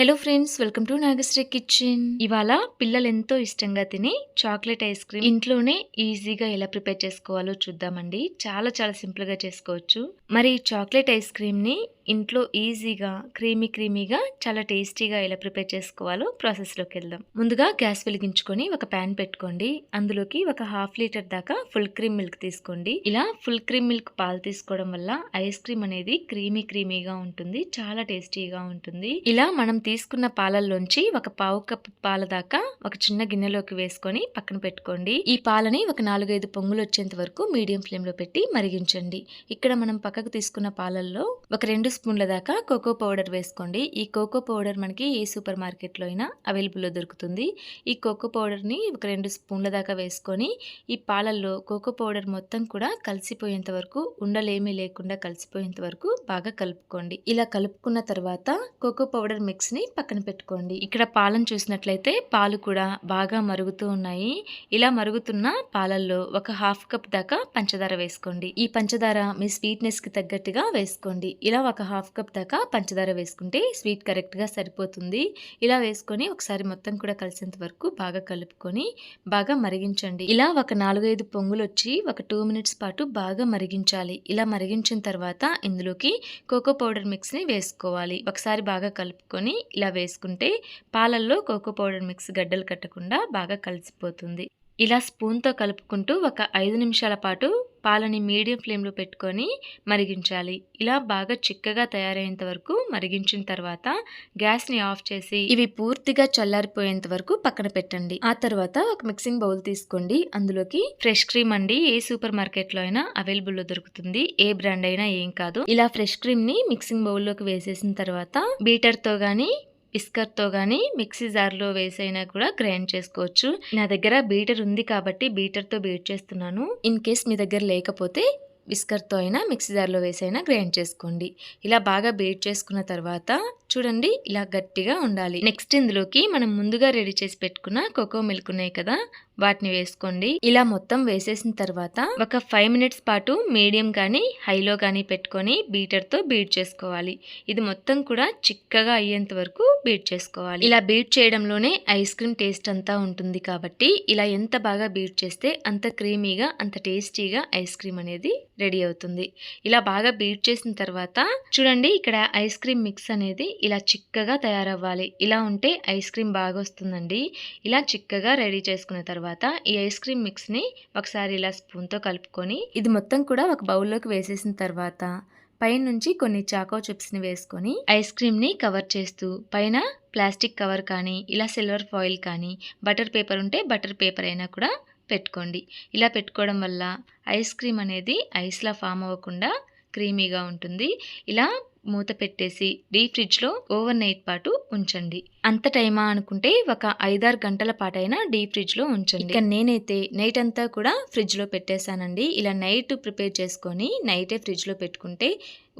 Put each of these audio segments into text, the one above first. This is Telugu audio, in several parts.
Hello friends welcome to Nagasri kitchen. ఇవాళ పిల్లలు ఎంతో ఇష్టంగా తినే చాక్లెట్ ఐస్ క్రీమ్. ఇంట్లోనే ఈజీగా ఎలా ప్రిపేర్ చేసుకోవాలో చూద్దామండి. చాలా చాలా సింపుల్గా చేసుకోవచ్చు. మరి ఈ చాక్లెట్ ఐస్ క్రీమ్ని ఇంట్లో ఈజీగా క్రీమీ క్రీమీగా చాలా టేస్టీగా ఎలా ప్రిపేర్ చేసుకోవాలో ప్రాసెస్లోకి వెళ్దాం. ముందుగా గ్యాస్ వెలిగించుకొని ఒక ప్యాన్ పెట్టుకోండి. అందులోకి ఒక హాఫ్ లీటర్ దాకా ఫుల్ క్రీమ్ మిల్క్ తీసుకోండి. ఇలా ఫుల్ క్రీమ్ మిల్క్ పాలు తీసుకోవడం వల్ల ఐస్ క్రీమ్ అనేది క్రీమీ క్రీమీగా ఉంటుంది చాలా టేస్టీగా ఉంటుంది. ఇలా మనం తీసుకున్న పాలల్లోంచి ఒక పావు కప్ పాల దాకా ఒక చిన్న గిన్నెలోకి వేసుకొని పక్కన పెట్టుకోండి. ఈ పాలని ఒక నాలుగైదు పొంగులు వచ్చేంత వరకు మీడియం ఫ్లేమ్లో పెట్టి మరిగించండి. ఇక్కడ మనం పక్కకు తీసుకున్న పాలల్లో ఒక రెండు స్పూన్ల దాకా కోకో పౌడర్ వేసుకోండి. ఈ కోకో పౌడర్ మనకి ఏ సూపర్ మార్కెట్లో అయినా అవైలబుల్లో దొరుకుతుంది. ఈ కోకో పౌడర్ని ఒక రెండు స్పూన్ల దాకా వేసుకొని ఈ పాలల్లో కోకో పౌడర్ మొత్తం కూడా కలిసిపోయేంత వరకు ఉండలేమీ లేకుండా కలిసిపోయేంత వరకు బాగా కలుపుకోండి. ఇలా కలుపుకున్న తర్వాత కోకో పౌడర్ మిక్స్ని పక్కన పెట్టుకోండి. ఇక్కడ పాలను చూసినట్లయితే పాలు కూడా బాగా మరుగుతూ ఉన్నాయి. ఇలా మరుగుతున్న పాలల్లో ఒక హాఫ్ కప్ దాకా పంచదార వేసుకోండి. ఈ పంచదార మీ స్వీట్నెస్కి తగ్గట్టుగా వేసుకోండి. ఇలా ఒక హాఫ్ కప్ దాకా పంచదార వేసుకుంటే స్వీట్ కరెక్ట్గా సరిపోతుంది. ఇలా వేసుకొని ఒకసారి మొత్తం కూడా కలిసేంత వరకు బాగా కలుపుకొని బాగా మరిగించండి. ఇలా ఒక నాలుగైదు పొంగులు వచ్చి ఒక టూ మినిట్స్ పాటు బాగా మరిగించాలి. ఇలా మరిగించిన తర్వాత ఇందులోకి కోకో పౌడర్ మిక్స్ని వేసుకోవాలి. ఒకసారి బాగా కలుపుకొని ఇలా వేసుకుంటే పాలల్లో కోకో పౌడర్ మిక్స్ గడ్డలు కట్టకుండా బాగా కలిసిపోతుంది. ఇలా స్పూన్తో కలుపుకుంటూ ఒక ఐదు నిమిషాల పాటు పాలని మీడియం ఫ్లేమ్లో పెట్టుకొని మరిగించాలి. ఇలా బాగా చిక్కగా తయారయ్యేంత వరకు మరిగించిన తర్వాత గ్యాస్ని ఆఫ్ చేసి ఇవి పూర్తిగా చల్లారిపోయేంత వరకు పక్కన పెట్టండి. ఆ తర్వాత ఒక మిక్సింగ్ బౌల్ తీసుకోండి. అందులోకి ఫ్రెష్ క్రీమ్ అండి. ఏ సూపర్ మార్కెట్లో అయినా అవైలబుల్లో దొరుకుతుంది. ఏ బ్రాండ్ అయినా ఏం కాదు. ఇలా ఫ్రెష్ క్రీమ్ని మిక్సింగ్ బౌల్లోకి వేసేసిన తర్వాత బీటర్తో గానీ విస్కర్తో కానీ మిక్సీ జార్లో వేసైనా కూడా గ్రైండ్ చేసుకోవచ్చు. నా దగ్గర బీటర్ ఉంది కాబట్టి బీటర్తో బీట్ చేస్తున్నాను. ఇన్ కేస్ మీ దగ్గర లేకపోతే విస్కర్తో అయినా మిక్సీ జార్లో వేసైనా గ్రైండ్ చేసుకోండి. ఇలా బాగా బీట్ చేసుకున్న తర్వాత చూడండి ఇలా గట్టిగా ఉండాలి. నెక్స్ట్ ఇందులోకి మనం ముందుగా రెడీ చేసి పెట్టుకున్న కోకో మిల్క్ ఉన్నాయి కదా వాటిని వేసుకోండి. ఇలా మొత్తం వేసేసిన తర్వాత ఒక ఫైవ్ మినిట్స్ పాటు మీడియం కానీ హైలో కానీ పెట్టుకొని బీటర్తో బీట్ చేసుకోవాలి. ఇది మొత్తం కూడా చిక్కగా అయ్యేంత వరకు బీట్ చేసుకోవాలి. ఇలా బీట్ చేయడంలోనే ఐస్ క్రీమ్ టేస్ట్ అంతా ఉంటుంది కాబట్టి ఇలా ఎంత బాగా బీట్ చేస్తే అంత క్రీమీగా అంత టేస్టీగా ఐస్ క్రీమ్ అనేది రెడీ అవుతుంది. ఇలా బాగా బీట్ చేసిన తర్వాత చూడండి ఇక్కడ ఐస్ క్రీమ్ మిక్స్ అనేది ఇలా చిక్కగా తయారవ్వాలి. ఇలా ఉంటే ఐస్ క్రీమ్ బాగా వస్తుందండి. ఇలా చిక్కగా రెడీ చేసుకున్న తర్వాత ఈ ఐస్ క్రీమ్ మిక్స్ని ఒకసారి ఇలా స్పూన్తో కలుపుకొని ఇది మొత్తం కూడా ఒక బౌల్లోకి వేసేసిన తర్వాత పైన నుంచి కొన్ని చాకో చిప్స్ని వేసుకొని ఐస్ క్రీమ్ని కవర్ చేస్తూ పైన ప్లాస్టిక్ కవర్ కానీ ఇలా సిల్వర్ ఫాయిల్ కానీ బటర్ పేపర్ ఉంటే బటర్ పేపర్ అయినా కూడా పెట్టుకోండి. ఇలా పెట్టుకోవడం వల్ల ఐస్ క్రీమ్ అనేది ఐస్లా ఫామ్ అవ్వకుండా క్రీమీగా ఉంటుంది. ఇలా మూత పెట్టేసి డీప్ ఫ్రిడ్జ్లో ఓవర్ నైట్ పాటు ఉంచండి. అంత టైమా అనుకుంటే ఒక ఐదారు గంటల పాటైనా డీప్ ఫ్రిడ్జ్లో ఉంచండి. ఇక నేనైతే నైట్ అంతా కూడా ఫ్రిడ్జ్లో పెట్టేశానండి. ఇలా నైట్ ప్రిపేర్ చేసుకొని నైటే ఫ్రిడ్జ్లో పెట్టుకుంటే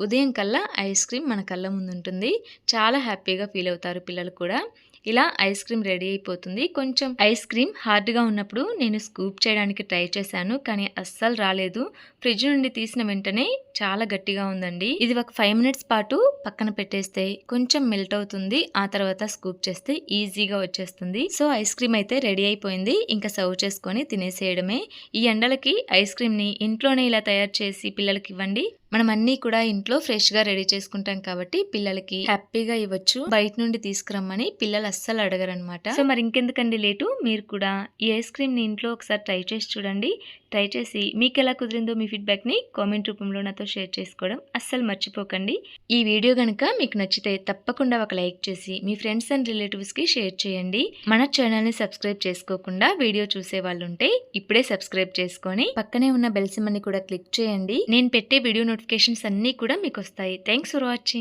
ఉదయం కల్లా ఐస్ క్రీమ్ మన కళ్ళ ముందు ఉంటుంది చాలా హ్యాపీగా ఫీల్ అవుతారు పిల్లలు కూడా. ఇలా ఐస్ క్రీమ్ రెడీ అయిపోతుంది. కొంచెం ఐస్ క్రీమ్ హార్డ్గా ఉన్నప్పుడు నేను స్కూప్ చేయడానికి ట్రై చేశాను కానీ అస్సలు రాలేదు. ఫ్రిడ్జ్ నుండి తీసిన వెంటనే చాలా గట్టిగా ఉందండి. ఇది ఒక ఫైవ్ మినిట్స్ పాటు పక్కన పెట్టేస్తే కొంచెం మెల్ట్ అవుతుంది. ఆ తర్వాత స్కూప్ చేస్తే ఈజీగా వచ్చేస్తుంది. సో ఐస్ క్రీమ్ అయితే రెడీ అయిపోయింది. ఇంకా సర్వ్ చేసుకొని తినేసేయడమే. ఈ ఎండలకి ఐస్ క్రీమ్ని ఇంట్లోనే ఇలా తయారు చేసి పిల్లలకి ఇవ్వండి. మనం అన్ని కూడా ఇంట్లో ఫ్రెష్గా రెడీ చేసుకుంటాం కాబట్టి పిల్లలకి హ్యాపీగా ఇవ్వచ్చు. బయట నుండి తీసుకురమ్మని పిల్లలు అస్సలు అడగరనమాట సో మరి ఇంకెందుకండి లేటు? మీరు కూడా ఈ ఐస్ క్రీమ్ని ఇంట్లో ఒకసారి ట్రై చేసి చూడండి. ట్రై చేసి మీకు ఎలా కుదిరిందో మీ ఫీడ్బ్యాక్ని కామెంట్ రూపంలో నాతో షేర్ చేసుకోవడం అస్సలు మర్చిపోకండి. ఈ వీడియో కనుక మీకు నచ్చితే తప్పకుండా ఒక లైక్ చేసి మీ ఫ్రెండ్స్ అండ్ రిలేటివ్స్కి షేర్ చేయండి. మన ఛానల్ని సబ్స్క్రైబ్ చేసుకోకుండా వీడియో చూసే వాళ్ళు ఉంటే ఇప్పుడే సబ్స్క్రైబ్ చేసుకొని పక్కనే ఉన్న బెల్సిమ్ సిమ్మని కూడా క్లిక్ చేయండి. నేను పెట్టే వీడియో నోటిఫికేషన్స్ అన్నీ కూడా మీకు వస్తాయి. Thanks for watching.